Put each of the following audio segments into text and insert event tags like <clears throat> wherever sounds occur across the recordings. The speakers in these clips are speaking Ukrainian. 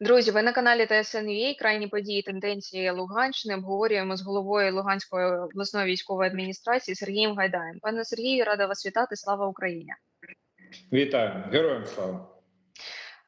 Друзі, ви на каналі ТСНЮА, крайні події, тенденції Луганщини. Обговорюємо з головою Луганської обласної військової адміністрації Сергієм Гайдаєм. Пане Сергію, рада вас вітати. Слава Україні! Вітаю, героям слава.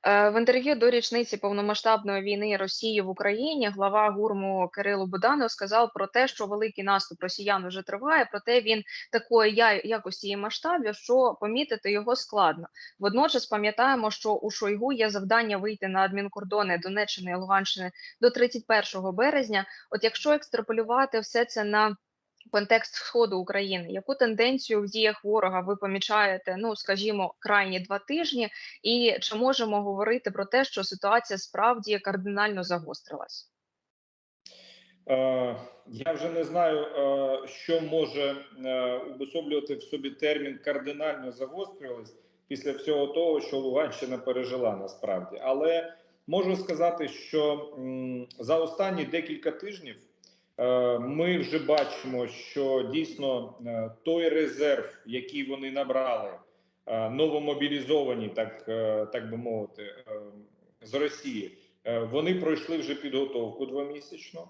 Е, В інтерв'ю до річниці повномасштабної війни Росії в Україні глава гурму Кирило Буданов сказав про те, що великий наступ росіян вже триває, проте він такої якості і масштабів, що помітити його складно. Водночас пам'ятаємо, що у Шойгу є завдання вийти на адмінкордони Донеччини і Луганщини до 31 березня. От якщо екстраполювати все це на контекст сходу України, яку тенденцію в діях ворога ви помічаєте? Ну скажімо, крайні два тижні, і чи можемо говорити про те, що ситуація справді кардинально загострилась? Е, я вже не знаю, е, що може е, обособлювати в собі термін кардинально загострювалось після всього того, що Луганщина пережила насправді. Але можу сказати, що за останні декілька тижнів ми вже бачимо, що дійсно е, той резерв, який вони набрали, е, новомобілізовані, так, е, так би мовити, е, з Росії. Е, Вони пройшли вже підготовку двомісячну.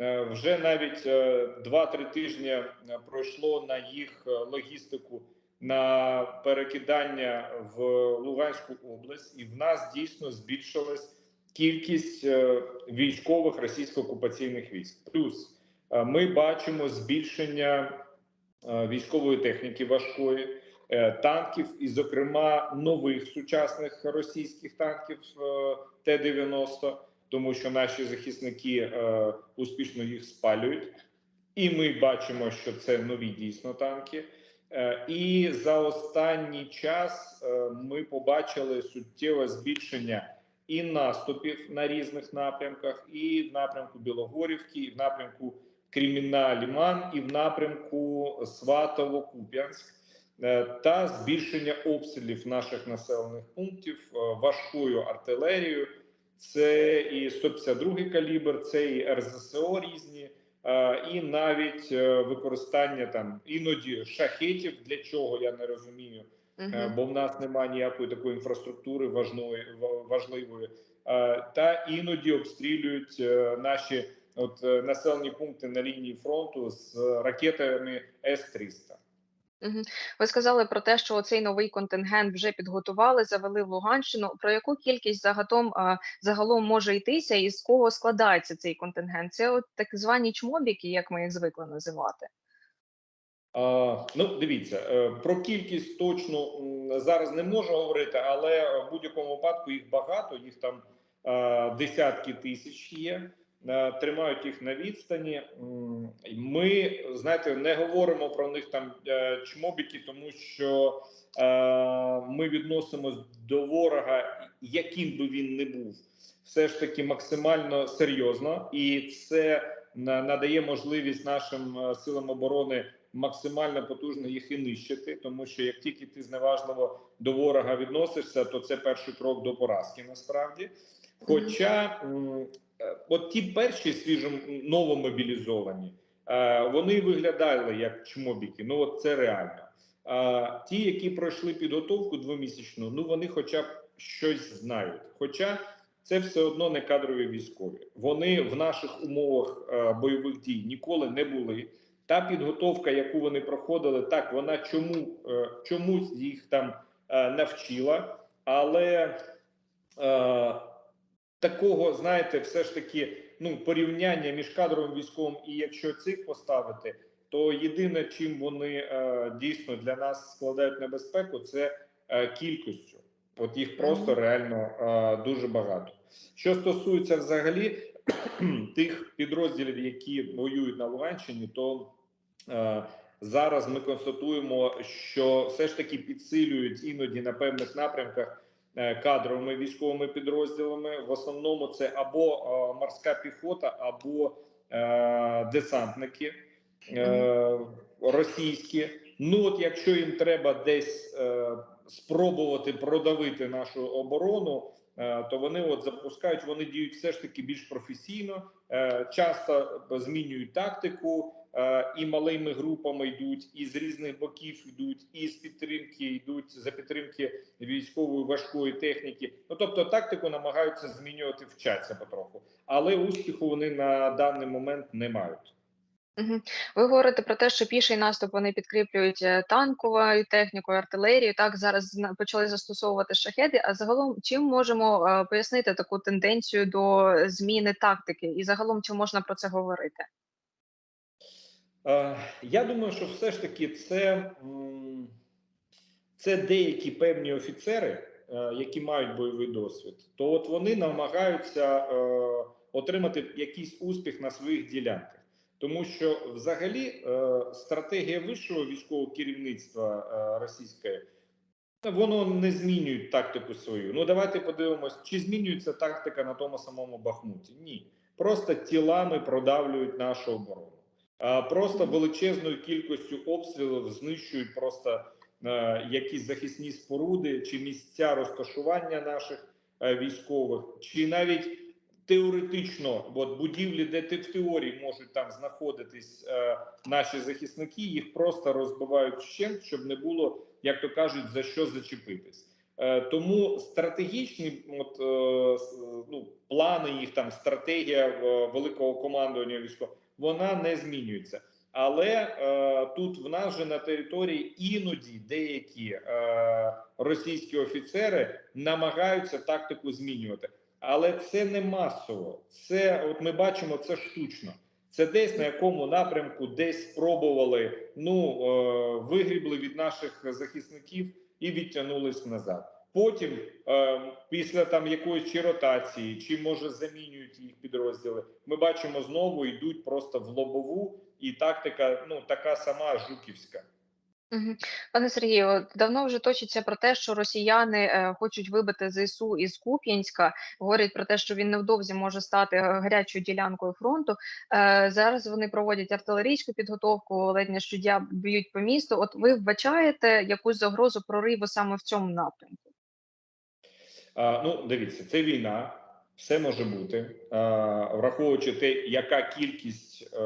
Е, Вже навіть е, 2-3 тижні е, пройшло на їх е, логістику на перекидання в Луганську область, і в нас дійсно збільшилась кількість е, військових російсько-окупаційних військ. Плюс е, ми бачимо збільшення е, військової техніки важкої, е, танків, і, зокрема, нових сучасних російських танків е, Т-90 тому що наші захисники е, успішно їх спалюють, і ми бачимо, що це нові дійсно танки. Е, і за останній час е, ми побачили суттєве збільшення і наступів на різних напрямках, і в напрямку Білогорівки, і в напрямку Креміна Ліман, і в напрямку Сватово-Куп'янськ. Е, Та збільшення обстрілів наших населених пунктів е, важкою артилерією, це і 152 калібр, це і РЗСО різні, е, і навіть використання там іноді шахетів. Для чого я не розумію, Мгм. бо в нас немає ніякої такої інфраструктури важної важливої, та іноді обстрілюють наші от е, населені пункти на лінії фронту з ракетами С-300. Ви сказали про те, що цей новий контингент вже підготували, завели в Луганщину. Про яку кількість загатом загалом може йтися, і з кого складається цей контингент? Це от так звані чмобіки, як ми їх звикли називати. А, ну, дивіться, е, про кількість точно зараз не можу говорити, але в будь-якому випадку їх багато, їх там е, десятки тисяч є. Е, Тримають їх на відстані. Ми знаєте, не говоримо про них там е, чмобіки, тому що е, ми відносимось до ворога, яким би він не був, все ж таки максимально серйозно, і це надає можливість нашим силам оборони максимально потужно їх і нищити, тому що як тільки ти зневажливо до ворога відносишся, то це перший крок до поразки насправді. Хоча от ті перші свіжо новомобілізовані, е, вони виглядали як чмобіки. Ну от це реально. Ті, які пройшли підготовку двомісячну, ну вони хоча б щось знають. Хоча це все одно не кадрові військові. Вони в наших умовах е, бойових дій ніколи не були. Та підготовка, яку вони проходили, так вона чому е, чомусь їх там е, навчила, але е, такого, знаєте, все ж таки ну, порівняння між кадровим військовим і якщо цих поставити, то єдине, чим вони е, дійсно для нас складають небезпеку, це е, кількістю. От їх просто реально е, дуже багато. Що стосується взагалі <clears throat> тих підрозділів, які воюють на Луганщині, то е, зараз ми констатуємо, що все ж таки підсилюють іноді на певних напрямках кадровими військовими підрозділами. В основному це або е, морська піхота, або е, десантники е, російські. Ну от якщо їм треба десь е, спробувати продавити нашу оборону, е, то вони от запускають, вони діють все ж таки більш професійно, е, часто змінюють тактику, е, і малими групами йдуть, і з різних боків йдуть, і з підтримки йдуть за підтримки військової важкої техніки. Ну тобто тактику намагаються змінювати, вчаться потроху, але успіху вони на даний момент не мають. Ви говорите про те, що піший наступ вони підкріплюють е, танковою технікою, артилерією. Так зараз почали застосовувати шахеди. А загалом, чим можемо е, пояснити таку тенденцію до зміни тактики? І загалом, чи можна про це говорити? Е, Я думаю, що все ж таки це, це деякі певні офіцери, е, які мають бойовий досвід, то от вони намагаються е, отримати якийсь успіх на своїх ділянках. Тому що взагалі стратегія вищого військового керівництва російської воно не змінює тактику свою. Ну давайте подивимось, чи змінюється тактика на тому самому Бахмуті? Ні, просто тілами продавлюють нашу оборону. Просто величезною кількістю обстрілів знищують просто е, якісь захисні споруди чи місця розташування наших е, військових, чи навіть теоретично, от будівлі, де в теорії можуть там знаходитись е, наші захисники, їх просто розбивають вщент, щоб не було, як то кажуть, за що зачепитись. Тому стратегічні от, ну, плани їх там, стратегія великого командування військового, вона не змінюється. Але е, тут в нас же на території іноді деякі е, російські офіцери намагаються тактику змінювати, але це не масово. Це от ми бачимо, це штучно. Це десь на якому напрямку десь спробували, ну е, вигрібли від наших захисників і відтягнулись назад. Потім, е, після там якоїсь чи ротації, чи може замінюють їх підрозділи, ми бачимо знову йдуть просто в лобову, і тактика ну така сама жуківська. Пане Сергію, давно вже точиться про те, що росіяни е, хочуть вибити ЗСУ із Куп'янська. Говорять про те, що він невдовзі може стати е, гарячою ділянкою фронту. Зараз вони проводять артилерійську підготовку, ледь не щодня б'ють по місту. От ви вбачаєте якусь загрозу прориву саме в цьому напрямку? Ну, дивіться, це війна, все може бути, враховуючи те, яка кількість е,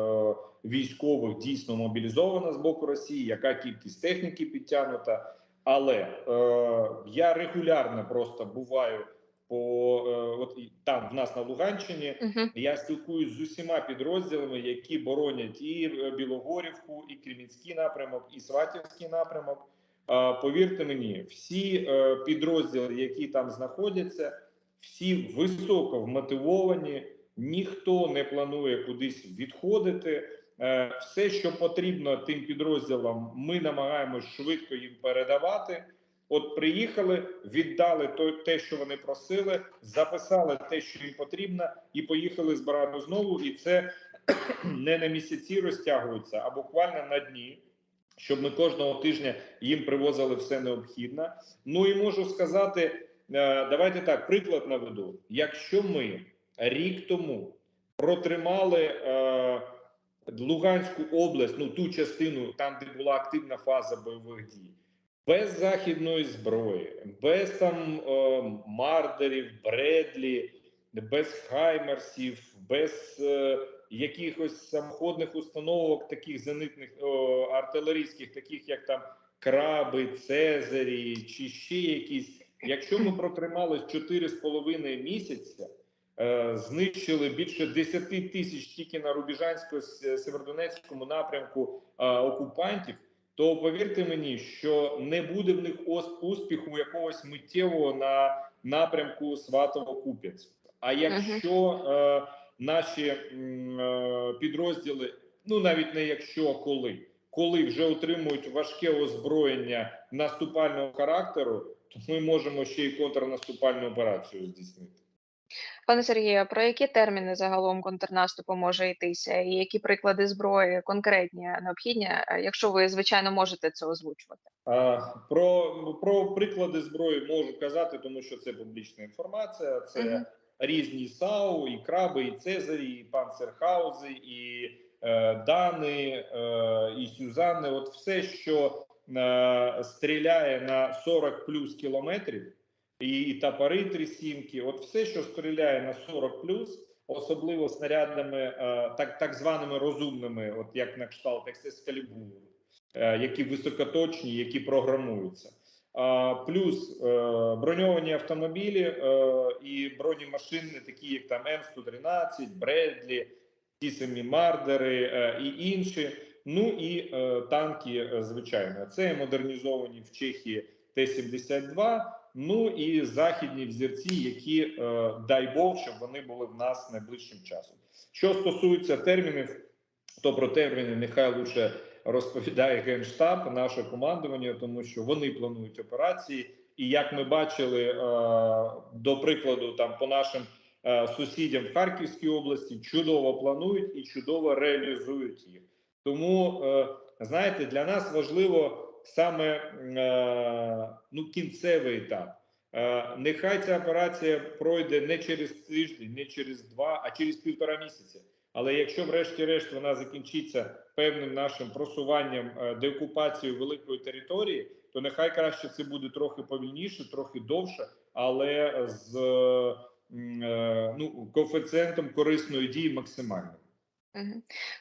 військових дійсно мобілізована з боку Росії, яка кількість техніки підтягнута. Але е, я регулярно просто буваю по е, от там в нас на Луганщині. Угу. Я спілкуюсь з усіма підрозділами, які боронять і Білогорівку, і Кремінський напрямок, і Сватівський напрямок. Повірте мені, всі е, підрозділи, які там знаходяться, всі високо вмотивовані, ніхто не планує кудись відходити. Е, Все, що потрібно тим підрозділам, ми намагаємось швидко їм передавати. От приїхали, віддали те, що вони просили, записали те, що їм потрібно, і поїхали збирати знову. І це <clears throat> не на місяці розтягується, а буквально на дні, щоб ми кожного тижня їм привозили все необхідне. Ну і можу сказати, е, давайте так, приклад наведу. Якщо ми рік тому протримали е, Луганську область, ну ту частину, там де була активна фаза бойових дій, без західної зброї, без там е, мардерів, бредлі, без хаймерсів, без е, якихось самоходних установок, таких зенитних о, артилерійських, таких як там краби, цезарі чи ще якісь. Якщо ми протримали 4,5 місяця, е, знищили більше 10 тисяч тільки на Рубіжансько-Северодонецькому напрямку е, окупантів, то повірте мені, що не буде в них успіху якогось миттєвого на напрямку Сватово-Куп'янськ. А якщо е, наші е, підрозділи, ну навіть не якщо, а коли, коли вже отримують важке озброєння наступального характеру, то ми можемо ще й контрнаступальну операцію здійснити. Пане Сергію, про які терміни загалом контрнаступу може йтися, і які приклади зброї конкретні необхідні, е, якщо ви звичайно можете це озвучувати? А, Про, про приклади зброї можу казати, тому що це публічна інформація. Це. Різні САУ, і краби, і Цезарі, і панцерхаузи, і е, Дани, е, і Сюзанни. От все, що е, стріляє на 40 плюс кілометрів, і, і тапори трисімки, от все, що стріляє на 40 плюс, особливо снарядами, е, так, так званими розумними, от як на кшталт Ескалібур, е, які високоточні, які програмуються. Плюс е, броньовані автомобілі е, і бронемашини, такі як там М113, Бредлі, ті самі Мардери е, і інші. Ну і танки, звичайно, це модернізовані в Чехії Т-72, ну і західні взірці, які, дай Бог, щоб вони були в нас найближчим часом. Що стосується термінів, то про терміни нехай лише розповідає Генштаб, наше командування, тому що вони планують операції. І як ми бачили, е, до прикладу, там по нашим е, сусідям в Харківській області чудово планують і чудово реалізують їх. Тому е, знаєте, для нас важливо саме ну кінцевий етап. Нехай ця операція пройде не через тиждень, не через два, а через півтора місяця. Але якщо, врешті-решт, вона закінчиться певним нашим просуванням е, деокупацією великої території, то нехай краще це буде трохи повільніше, трохи довше, але з е, ну, коефіцієнтом корисної дії максимальним.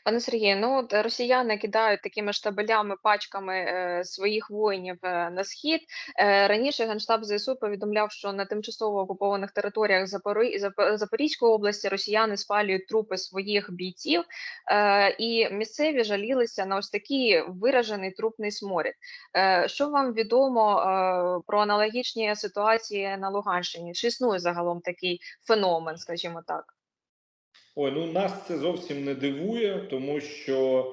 Пане Сергію, ну от росіяни кидають такими штабелями, пачками е, своїх воїнів е, на схід. Е, раніше Генштаб ЗСУ повідомляв, що на тимчасово окупованих територіях Запори... Зап- Запорізької області росіяни спалюють трупи своїх бійців, е, і місцеві жалілися на ось такий виражений трупний сморід. Е, що вам відомо е, про аналогічні ситуації на Луганщині? Чи існує загалом такий феномен, скажімо так? Ой, ну нас це зовсім не дивує, тому що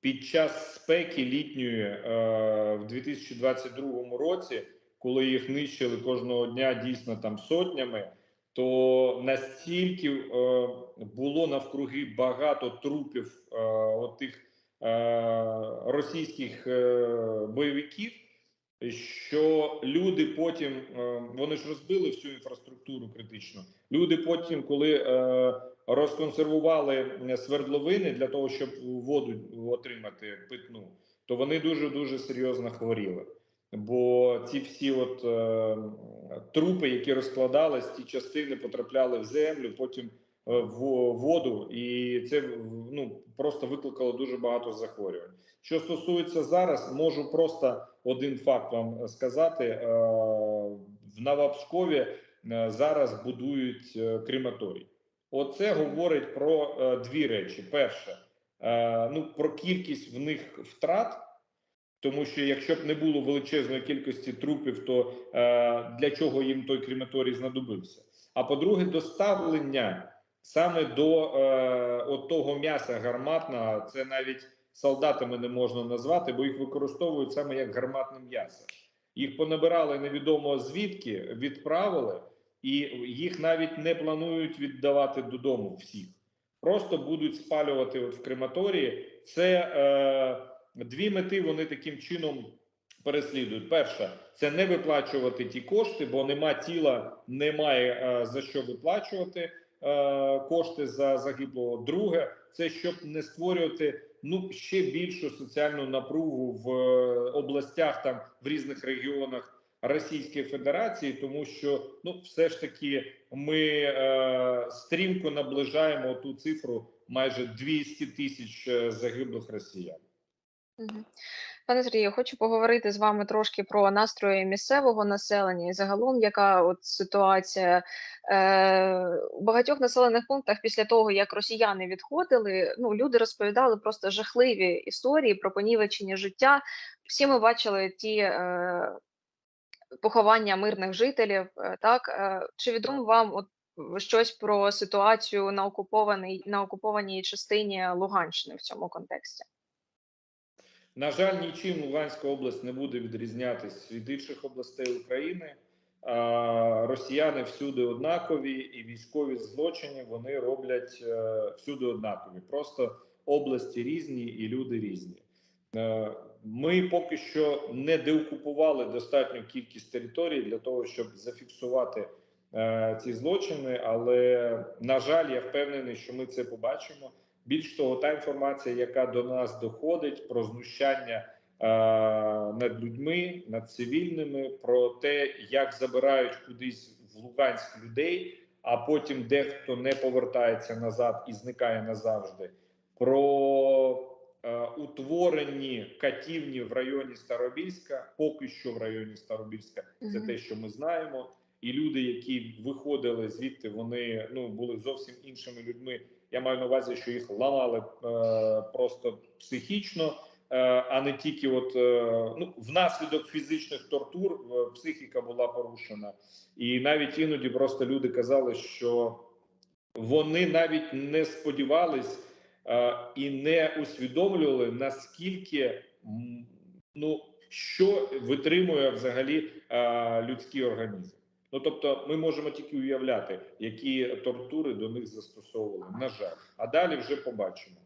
під час спеки літньої е, в 2022 році, коли їх нищили кожного дня дійсно там сотнями, то настільки е, було навкруги багато трупів е, отих е, російських е, бойовиків, що люди потім е, вони ж розбили всю інфраструктуру критично. Люди потім, коли е, розконсервували свердловини для того, щоб воду отримати питну, то вони дуже дуже серйозно хворіли. Бо ці всі от е, трупи, які розкладались, ті частини потрапляли в землю, потім е, в воду, і це ну просто викликало дуже багато захворювань. Що стосується зараз, можу просто один факт вам сказати: Е, в Новопскові е, зараз будують е, крематорій. Оце говорить про е, дві речі: перше, е, ну про кількість в них втрат. Тому що якщо б не було величезної кількості трупів, то е, для чого їм той крематорій знадобився? А по-друге, доставлення саме до е, от того м'яса гарматного, це навіть солдатами не можна назвати, бо їх використовують саме як гарматне м'ясо. Їх понабирали невідомо звідки, відправили, і їх навіть не планують віддавати додому всіх. Просто будуть спалювати от в крематорії. Це е, дві мети вони таким чином переслідують. Перша це не виплачувати ті кошти, бо нема тіла, немає е, за що виплачувати е, кошти за загиблого. Друге, це щоб не створювати ну ще більшу соціальну напругу в е, областях, там в різних регіонах Російської Федерації, тому що ну все ж таки ми е, стрімко наближаємо ту цифру майже 200 тисяч е, загиблих росіян. Пане Сергію, хочу поговорити з вами трошки про настрої місцевого населення і загалом, яка от ситуація е, у багатьох населених пунктах після того, як росіяни відходили, ну люди розповідали просто жахливі історії про понівечення життя. Всі ми бачили ті е, поховання мирних жителів. е, Так е, чи відомо вам от щось про ситуацію на окупованій на окупованій частині Луганщини в цьому контексті? На жаль, нічим Луганська область не буде відрізнятися від інших областей України. Росіяни всюди однакові, і військові злочини вони роблять е, всюди однакові. Просто області різні і люди різні. Ми поки що не деокупували достатню кількість територій для того, щоб зафіксувати е, ці злочини. Але на жаль, я впевнений, що ми це побачимо. Більш того, та інформація, яка до нас доходить про знущання е, над людьми, над цивільними, про те, як забирають кудись в Луганськ людей, а потім дехто не повертається назад і зникає назавжди. Про е, утворені катівні в районі Старобільська, поки що в районі Старобільська, це те, що ми знаємо. І люди, які виходили звідти, вони ну були зовсім іншими людьми. Я маю на увазі, що їх ламали е, просто психічно, е, а не тільки от е, ну внаслідок фізичних тортур е, психіка була порушена, і навіть іноді просто люди казали, що вони навіть не сподівались і не усвідомлювали наскільки ну що витримує взагалі людський організм. Ну тобто, ми можемо тільки уявляти, які тортури до них застосовували. На жаль, а далі вже побачимо.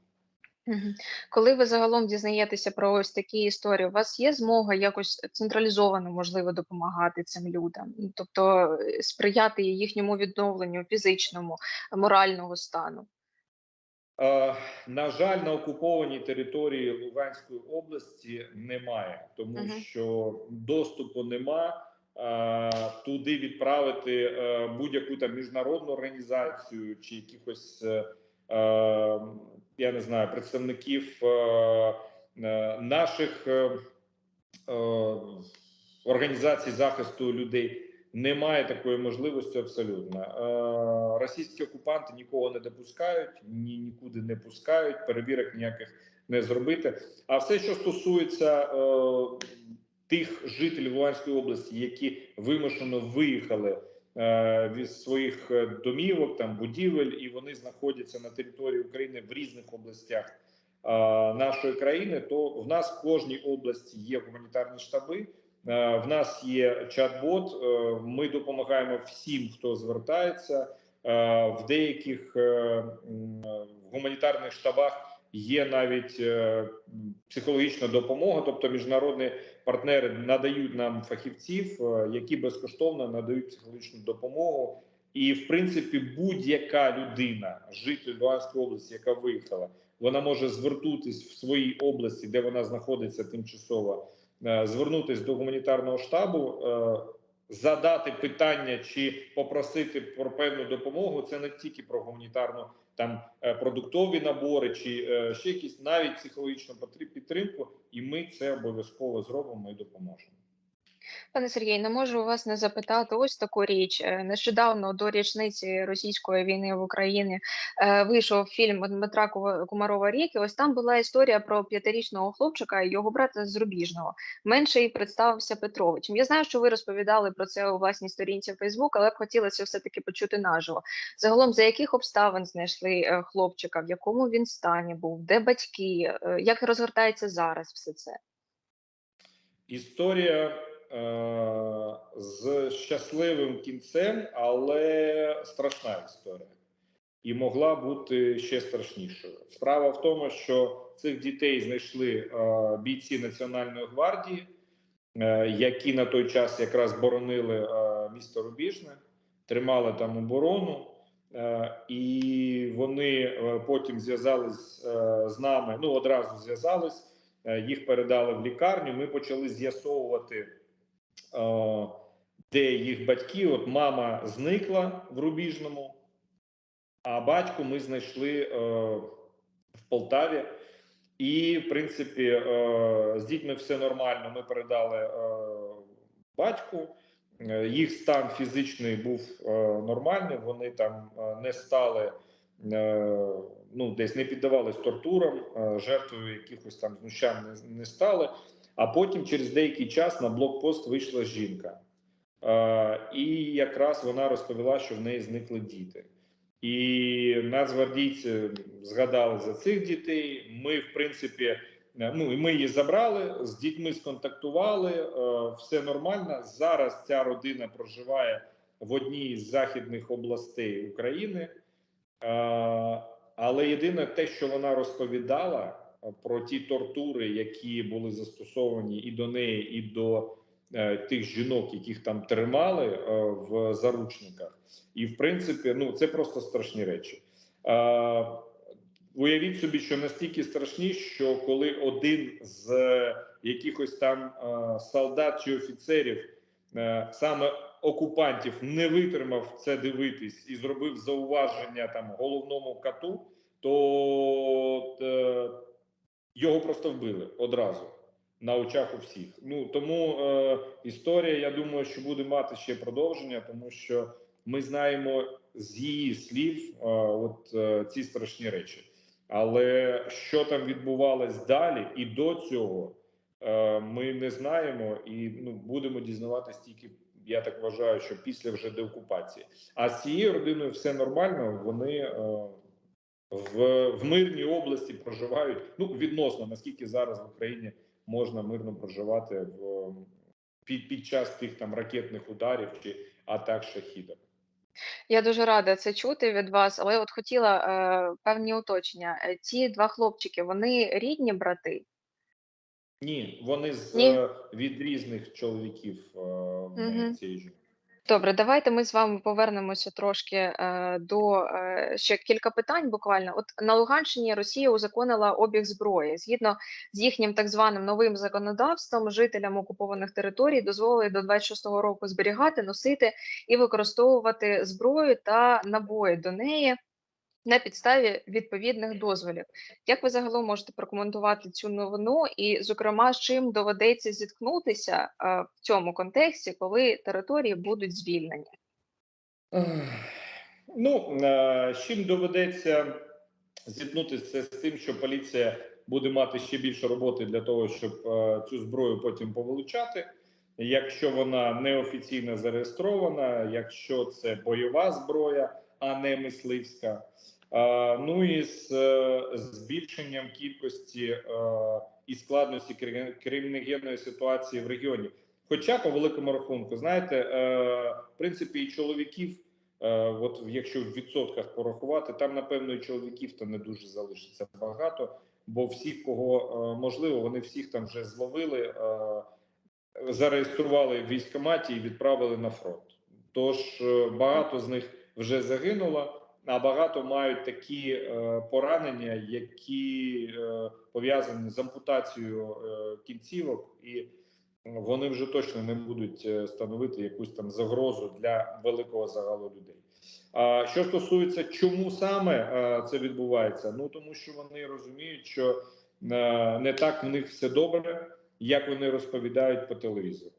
Коли ви загалом дізнаєтеся про ось такі історії, у вас є змога якось централізовано, можливо, допомагати цим людям, Ну, тобто е, сприяти їхньому відновленню фізичному, морального стану? Е, на жаль, на окупованій території Луганської області немає, тому Мгм. що доступу нема. Е, туди відправити е, будь-яку там міжнародну організацію чи якихось, я не знаю, представників наших організацій захисту людей. Немає такої можливості абсолютно. Е, російські окупанти нікого не допускають, ні нікуди не пускають, перевірок ніяких не зробити. А все, що стосується е, тих жителів Луганської області, які вимушено виїхали е, від своїх е, домівок, там будівель, і вони знаходяться на території України в різних областях е, нашої країни, то в нас в кожній області є гуманітарні штаби. Е, В нас є чат-бот. е, Ми допомагаємо всім, хто звертається. Е, В деяких гуманітарних штабах є навіть психологічна допомога, тобто міжнародні партнери надають нам фахівців, які безкоштовно надають психологічну допомогу. І, в принципі, будь-яка людина, житель Луганської області, яка виїхала, вона може звернутися в своїй області, де вона знаходиться тимчасово, звернутися до гуманітарного штабу, е, задати питання чи попросити про певну допомогу. Це не тільки про гуманітарну там е, продуктові набори чи е, ще якісь навіть психологічну підтримку, і ми це обов'язково зробимо і допоможемо. Пане Сергій, не можу у вас не запитати ось таку річ. Е, Нещодавно до річниці російської війни в Україні е, вийшов фільм Дмитра Кумарова Рік. І ось там була історія про п'ятирічного хлопчика і його брата з Рубіжного. Менший представився Петровичем. Я знаю, що ви розповідали про це у власній сторінці Фейсбук, але б хотілося все таки почути наживо. Загалом, за яких обставин знайшли е, хлопчика, в якому він стані був, де батьки, як розгортається зараз все це? Історія з щасливим кінцем, але страшна історія. І могла бути ще страшнішою. Справа в тому, що цих дітей знайшли е, бійці Національної гвардії, е, які на той час якраз боронили е, місто Рубіжне, тримали там оборону. Е, і вони е, потім зв'язались е, з нами. Ну одразу зв'язались. Е, їх передали в лікарню. Ми почали з'ясовувати, е, де їх батьки. От мама зникла в Рубіжному, а батьку ми знайшли е, в Полтаві. І, в принципі, е, з дітьми все нормально. Ми передали е, батьку. Е, Їх стан фізичний був е, нормальний. Вони там е, не стали е, ну десь не піддавались тортурам, е, жертвою якихось там знущань не стали. А потім, через деякий час, на блокпост вийшла жінка, і якраз вона розповіла, що в неї зникли діти. І нацгвардійці згадали за цих дітей. Ми, в принципі, е, ну ми її забрали, з дітьми сконтактували, е, все нормально. Зараз ця родина проживає в одній з західних областей України. Але єдине те, що вона розповідала про ті тортури, які були застосовані і до неї, і до е, тих жінок, яких там тримали е, в заручниках, і в принципі, ну це просто страшні речі. Е, Уявіть собі, що настільки страшні, що коли один з якихось там е, солдат чи офіцерів е, саме окупантів не витримав це дивитись і зробив зауваження там головному кату, то е, його просто вбили одразу на очах у всіх. Ну тому е, історія, я думаю, що буде мати ще продовження, тому що ми знаємо з її слів е, от е, ці страшні речі. Але що там відбувалось далі і до цього, е, ми не знаємо і ну будемо дізнаватись тільки. Я так вважаю, що після вже деокупації. А з цією родиною все нормально. Вони е, в, в мирній області проживають. Ну відносно наскільки зараз в Україні можна мирно проживати в під, під час тих там ракетних ударів чи атак шахідами. Я дуже рада це чути від вас, але от хотіла е, певні уточнення. Е, Ці два хлопчики, вони рідні брати? Ні, вони з Ні. е, від різних чоловіків е, Мгм. цієї жінки. Добре, давайте ми з вами повернемося трошки е, до е, ще кілька питань. Буквально, от на Луганщині Росія узаконила обіг зброї. Згідно з їхнім так званим новим законодавством, жителям окупованих територій дозволили до 26-го року зберігати, носити і використовувати зброю та набої до неї на підставі відповідних дозволів. Як ви загалом можете прокоментувати цю новину, і, зокрема, з чим доведеться зіткнутися в цьому контексті, коли території будуть звільнені? Ну е, з чим доведеться зіткнутися з тим, що поліція буде мати ще більше роботи для того, щоб е, цю зброю потім повилучати. Якщо вона неофіційно зареєстрована, якщо це бойова зброя, а не мисливська. Е, Ну і з е, збільшенням кількості е, і складності кри- криміногенної ситуації в регіоні. Хоча по великому рахунку, знаєте, в принципі, і чоловіків, от якщо в відсотках порахувати, там напевно і чоловіків то не дуже залишиться багато, бо всіх, кого можливо, вони всіх там вже зловили, зареєстрували в військкоматі і відправили на фронт. Тож багато з них вже загинуло, а багато мають такі е, поранення, які е, пов'язані з ампутацією е, кінцівок, і вони вже точно не будуть е, становити якусь там загрозу для великого загалу людей. А що стосується, чому саме е, це відбувається? Ну тому що вони розуміють, що е, не так в них все добре, як вони розповідають по телевізору.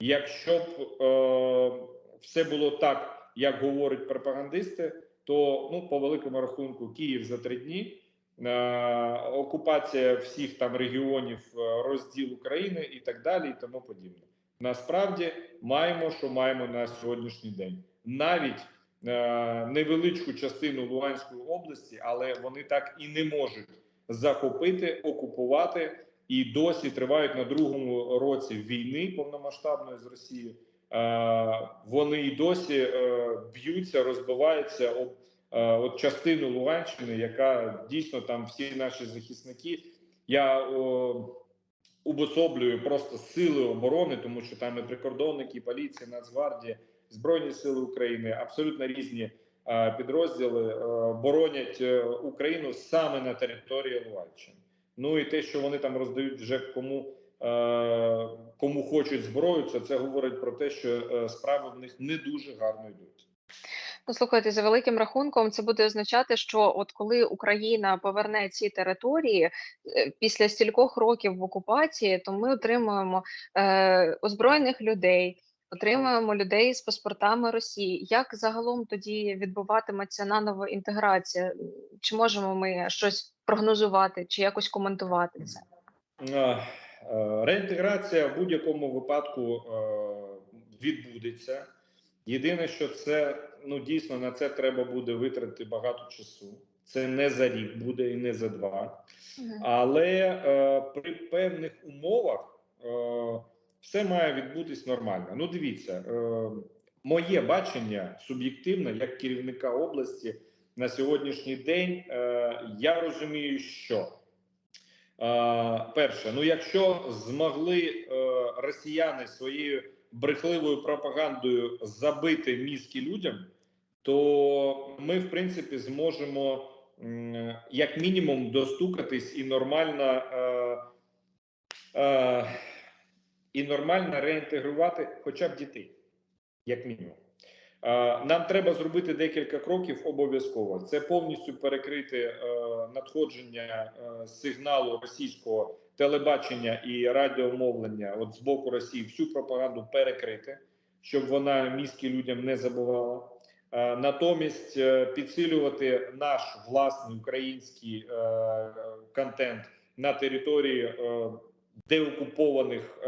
Якщо б е, все було так, як говорять пропагандисти, то ну по великому рахунку Київ за три дні. е, Окупація всіх там регіонів, е, розділ України і так далі, і тому подібне. Насправді маємо, що маємо на сьогоднішній день. Навіть е, невеличку частину Луганської області, але вони так і не можуть захопити, окупувати і досі тривають на другому році війни повномасштабної з Росією. Е, вони і досі е, б'ються, розбиваються об е, от частину Луганщини, яка дійсно там всі наші захисники. Я о, убособлюю просто сили оборони, тому що там і прикордонники, і поліція, Нацгвардія, Збройні Сили України, абсолютно різні е, підрозділи е, боронять Україну саме на території Луганщини. Ну і те, що вони там роздають вже кому. Е, Кому хочуть зброю, це, це говорить про те, що е, справи в них не дуже гарно йдуть. Ну, слухайте, за великим рахунком, це буде означати, що от коли Україна поверне ці території е, після стількох років в окупації, то ми отримуємо е, озброєних людей, отримуємо людей з паспортами Росії. Як загалом тоді відбуватиметься наново інтеграція? Чи можемо ми щось прогнозувати, чи якось коментувати це? Е, Реінтеграція в будь-якому випадку е, відбудеться. Єдине, що це ну дійсно на це треба буде витратити багато часу. Це не за рік буде і не за два. Але е, при певних умовах е, все має відбутись нормально. Ну, дивіться, е, моє бачення суб'єктивне як керівника області на сьогоднішній день. Е, я розумію, що перше, ну якщо змогли е, росіяни своєю брехливою пропагандою забити мізки людям, то ми, в принципі, зможемо як мінімум достукатись і нормально е, е, і нормально реінтегрувати хоча б дітей, як мінімум. Е, Нам треба зробити декілька кроків обов'язково. Це повністю перекрити е, надходження е, сигналу російського телебачення і радіомовлення от з боку Росії всю пропаганду перекрити, щоб вона мізки людям не забувала. Натомість підсилювати наш власний український контент на території деокупованих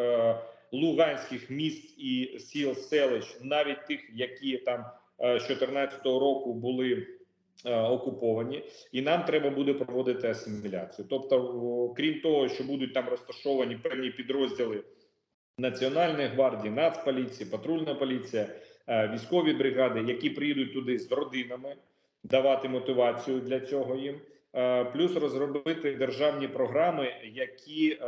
луганських міст і сіл селищ, навіть тих, які там е, з 2014 року були е, окуповані, і нам треба буде проводити асиміляцію. Тобто, крім того, що будуть там розташовані певні підрозділи Національної гвардії, Нацполіції, патрульна поліція, е, військові бригади, які приїдуть туди з родинами, давати мотивацію для цього їм. Плюс розробити державні програми, які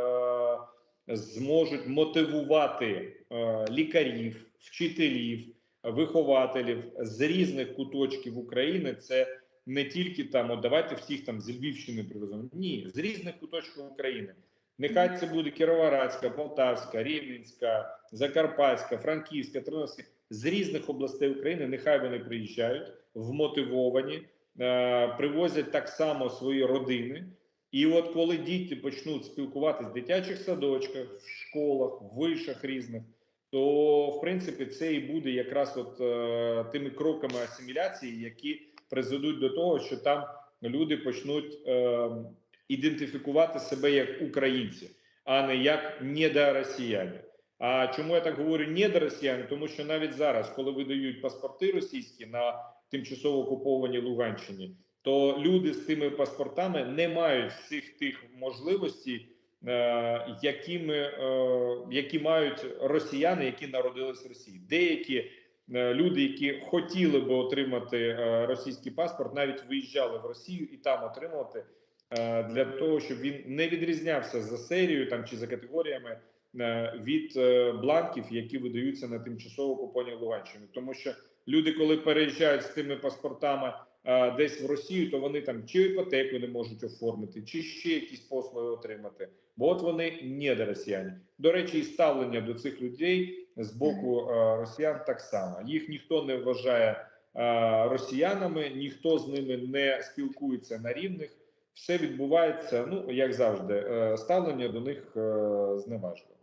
зможуть мотивувати е, лікарів, вчителів, вихователів з різних куточків України. Це не тільки там, от давайте всіх там з Львівщини привеземо. Ні, з різних куточків України. Нехай це буде Кіровоградська, Полтавська, Рівненська, Закарпатська, Франківська, Тернопільська з різних областей України. Нехай вони приїжджають вмотивовані, е, привозять так само свої родини. І от коли діти почнуть спілкуватися в дитячих садочках, в школах, в вишах різних, то в принципі це і буде якраз от е, тими кроками асиміляції, які призведуть до того, що там люди почнуть е, ідентифікувати себе як українці, а не як недоросіяни. А чому я так говорю недоросіяни? Тому що навіть зараз, коли видають паспорти російські на тимчасово окупованій Луганщині, то люди з тими паспортами не мають всіх тих можливостей, е, якими, е, які мають росіяни, які народились в Росії. Деякі е, люди, які хотіли би отримати російський паспорт, навіть виїжджали в Росію і там отримувати для того, щоб він не відрізнявся за серією там чи за категоріями від бланків, які видаються на тимчасово окупованій Луганщині, тому що люди, коли переїжджають з тими паспортами десь в Росію, то вони там чи іпотеку не можуть оформити, чи ще якісь послуги отримати. Бо от вони недоросіяни. До речі, і ставлення до цих людей з боку росіян так само. Їх ніхто не вважає росіянами, ніхто з ними не спілкується на рівних. Все відбувається, ну як завжди, е, ставлення до них е, зневажливо.